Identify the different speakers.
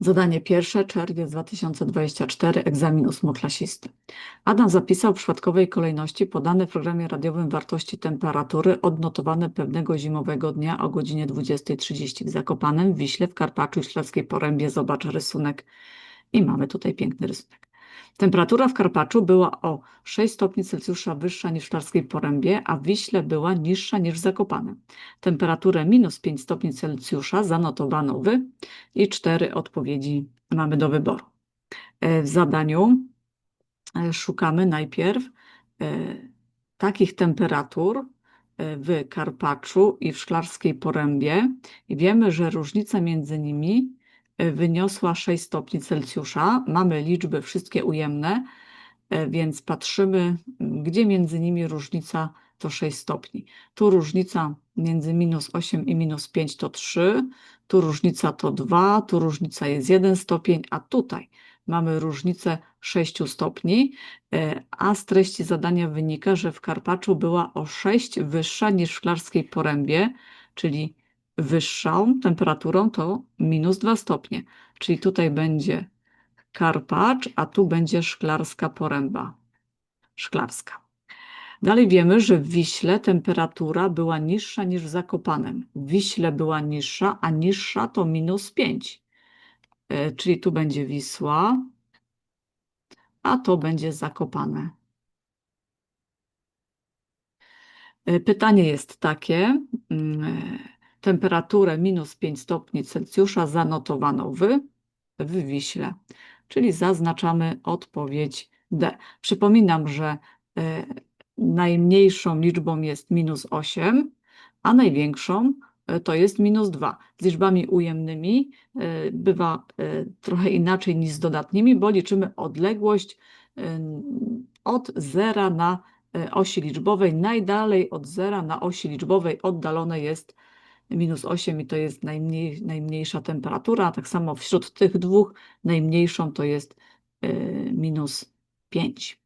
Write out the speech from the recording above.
Speaker 1: Zadanie pierwsze, czerwiec 2024, egzamin ósmoklasisty. Adam zapisał w przypadkowej kolejności podane w programie radiowym wartości temperatury odnotowane pewnego zimowego dnia o godzinie 20.30 w Zakopanem, w Wiśle, w Karpaczu i Śląskiej Porębie. Zobacz rysunek. I mamy tutaj piękny rysunek. Temperatura w Karpaczu była o 6 stopni Celsjusza wyższa niż w Szklarskiej Porębie, a w Wiśle była niższa niż w Zakopanem. Temperaturę minus 5 stopni Celsjusza zanotowano w i cztery odpowiedzi mamy do wyboru. E, W zadaniu e, szukamy najpierw e, takich temperatur w Karpaczu i w Szklarskiej Porębie i wiemy, że różnica między nimi wyniosła 6 stopni Celsjusza. Mamy liczby wszystkie ujemne, e, więc patrzymy, gdzie między nimi różnica to 6 stopni. Tu różnica między minus 8 i minus 5 to 3, tu różnica to 2, tu różnica jest 1 stopień, a tutaj mamy różnicę 6 stopni, e, a z treści zadania wynika, że w Karpaczu była o 6 wyższa niż w Szklarskiej Porębie, czyli wyższą temperaturą to minus 2 stopnie, czyli tutaj będzie Karpacz, a tu będzie Szklarska Poręba. Szklarska. Dalej wiemy, że w Wiśle temperatura była niższa niż w Zakopanem. W Wiśle była niższa, a niższa to minus 5. E, Czyli tu będzie Wisła, a to będzie Zakopane. E, Pytanie jest takie. Temperaturę minus 5 stopni Celsjusza zanotowano w, w Wiśle, czyli zaznaczamy odpowiedź D. Przypominam, że e, najmniejszą liczbą jest minus 8, a największą e, to jest minus 2. Z liczbami ujemnymi e, bywa trochę inaczej niż z dodatnimi, bo liczymy odległość od zera na osi liczbowej. Najdalej od zera na osi liczbowej oddalone jest minus 8 i to jest najmniej, najmniejsza temperatura. Tak samo wśród tych dwóch najmniejszą to jest e, minus 5.